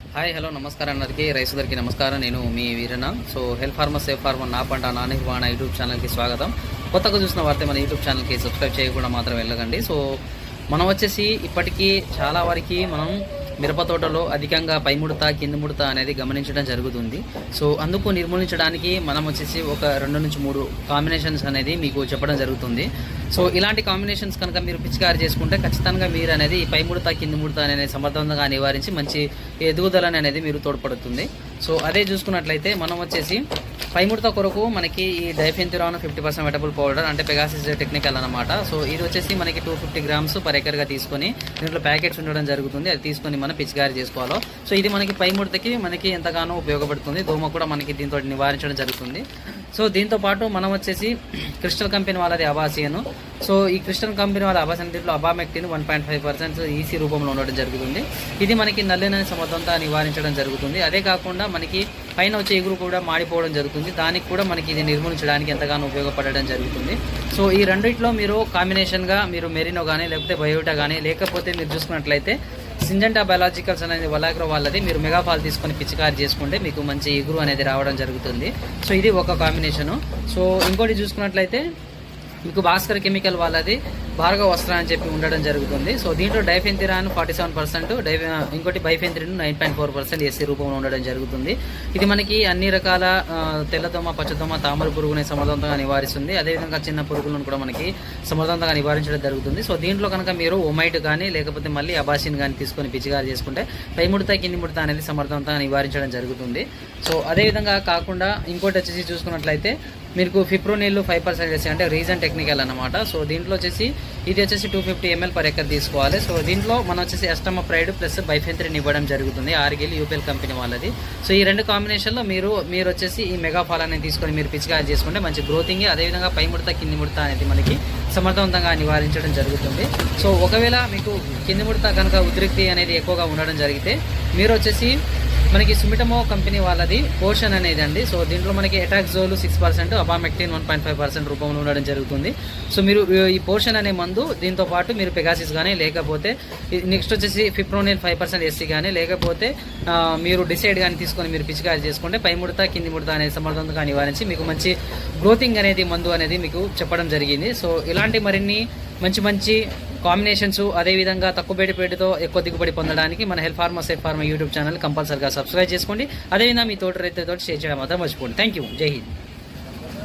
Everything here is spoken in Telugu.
హాయ్ హలో నమస్కారం అందరికీ. రైతులకి నమస్కారం. నేను మీ Veeranna. So health farmer safe farmer నా పంట నా నిర్వహణ యూట్యూబ్ ఛానల్కి స్వాగతం. కొత్తగా చూసిన వారితే మన యూట్యూబ్ ఛానల్కి సబ్స్క్రైబ్ చేయకుండా మాత్రం వెళ్ళకండి. సో మనం వచ్చేసి ఇప్పటికీ చాలా వరకు మనం మిరప తోటలో అధికంగా పై ముడత కింద ముడత అనేది గమనించడం జరుగుతుంది. సో అందుకు నిర్మూలించడానికి మనం వచ్చేసి ఒక రెండు నుంచి మూడు కాంబినేషన్స్ అనేది మీకు చెప్పడం జరుగుతుంది. సో ఇలాంటి కాంబినేషన్స్ కనుక మీరు పిచికారి చేసుకుంటే ఖచ్చితంగా మీరు అనేది ఈ పై ముడత కింద ముడత అనేది సమర్థవంతంగా నివారించి మంచి ఎదుగుదలని అనేది మీరు తోడ్పడుతుంది. సో అదే చూసుకున్నట్లయితే మనం వచ్చేసి పై ముడత కొరకు మనకి ఈ diafenthiuron fifty percent wettable powder అంటే పెగాసిస్ టెక్నికల్ అనమాట సో ఇది వచ్చేసి మనకి టూ ఫిఫ్టీ గ్రామ్స్ పర్ ఎకర్గా తీసుకొని దీంట్లో ప్యాకెట్స్ ఉండడం జరుగుతుంది. అది తీసుకొని మనం పిచికారి చేసుకోవాలో. సో ఇది మనకి పై ముడతకి మనకి ఎంతగానో ఉపయోగపడుతుంది. దోమ కూడా మనకి దీంతో నివారించడం జరుగుతుంది. సో దీంతో పాటు మనం వచ్చేసి క్రిస్టల్ కంపెనీ వాళ్ళది అబాసియను. సో ఈ క్రిస్టల్ కంపెనీ వాళ్ళ అబాసియన్ దీంట్లో abamectin one point five percent EC రూపంలో ఉండడం జరుగుతుంది. ఇది మనకి నల్లినని సమర్థంతా నివారించడం జరుగుతుంది. అదే కాకుండా మనకి పైన వచ్చే ఎగురు కూడా మాడిపోవడం జరుగుతుంది. దానికి కూడా మనకి ఇది నిర్మూలించడానికి ఎంతగానో ఉపయోగపడడం జరుగుతుంది. సో ఈ రెండిట్లో మీరు కాంబినేషన్గా మీరు మెరినో కానీ లేకపోతే బయోటా కానీ లేకపోతే మీరు చూసుకున్నట్లయితే సింజంటా బయాలజికల్స్ అనేది వలాగ్రో వాళ్ళది. మీరు మెగాఫాల్ తీసుకొని పిచికారి చేసుకుంటే మీకు మంచి ఎగురు అనేది రావడం జరుగుతుంది. సో ఇది ఒక కాంబినేషను సో ఇంకోటి చూసుకున్నట్లయితే మీకు భాస్కర్ కెమికల్ వాళ్ళది. భార్గవ వస్త్ర అని చెప్పి ఉండడం జరుగుతుంది. సో దీంట్లో డైఫెంతిరాన్ ఫార్టీ సెవెన్ పర్సెంట్ డై ఇంకోటి bifenthrin nine point four percent SC రూపంలో ఉండడం జరుగుతుంది. ఇది మనకి అన్ని రకాల తెల్లదోమ పచ్చదోమ తామర పురుగుని సమర్థవంతంగా నివారిస్తుంది. అదేవిధంగా చిన్న పురుగులను కూడా మనకి సమర్థవంతంగా నివారించడం జరుగుతుంది. సో దీంట్లో కనుక మీరు ఒమైట్ కానీ లేకపోతే మళ్ళీ అబాసిన్ కానీ తీసుకొని పిచిగారు చేసుకుంటే పై ముడత కింది ముడత అనేది సమర్థవంతంగా నివారించడం జరుగుతుంది. సో అదేవిధంగా కాకుండా ఇంకోటి వచ్చేసి చూసుకున్నట్లయితే మీకు ఫిప్రోనిల్ ఫైవ్ పర్సెంట్ అంటే రీజన్ టెక్నికల్ అనమాట సో దీంట్లో వచ్చేసి ఇది వచ్చేసి two fifty ML per acre తీసుకోవాలి. సో దీంట్లో మనం వచ్చేసి ఎస్టమ ప్రైడ్ ప్లస్ బైఫెంత్రిన్ ఇవ్వడం జరుగుతుంది. ఆర్గిల్ యూపీఎల్ కంపెనీ వాళ్ళది. సో ఈ రెండు కాంబినేషన్లో మీరు మీరు వచ్చేసి ఈ మెగాఫాల్ అనేది తీసుకొని మీరు పిచికారి చేసుకుంటే మంచి గ్రోతింగ్ అదేవిధంగా పై ముడత కింది ముడత అనేది మనకి సమర్థవంతంగా నివారించడం జరుగుతుంది. సో ఒకవేళ మీకు కింది ముడత కనుక ఉద్రిక్తి అనేది ఎక్కువగా ఉండడం జరిగితే మీరు వచ్చేసి మనకి సుమిటమో కంపెనీ వాళ్ళది పోర్షన్ అనేది అండి సో దీంట్లో మనకి etoxazole six percent abamectin one point five percent రూపంలో ఉండడం జరుగుతుంది. సో మీరు ఈ పోర్షన్ అనే మందు దీంతో పాటు మీరు పెగాసిస్ కానీ లేకపోతే నెక్స్ట్ వచ్చేసి ఫిప్రోనిల్ ఫైవ్ పర్సెంట్ ఎస్సీ కానీ లేకపోతే మీరు డిసైడ్ కానీ తీసుకొని మీరు పిచికారి చేసుకుంటే పై ముడత కింది ముడత అనేది సమర్థవంతంగా నివారించి మీకు మంచి గ్రోతింగ్ అనేది మందు అనేది మీకు చెప్పడం జరిగింది. సో ఇలాంటి మరిన్ని మంచి మంచి కాంబినేషన్స్ అదేవిధంగా తక్కువ పెట్టుబడితో ఎక్కువ దిగుబడి పొందడానికి మన help farmer safe farmer YouTube channel కంపల్సరిగా సబ్స్క్రైబ్ చేసుకోండి. అదేవిధంగా మీ తోట రైతులతో షేర్ చేయడం మాత్రం మర్చిపోండి. థ్యాంక్ యూ జై హింద్.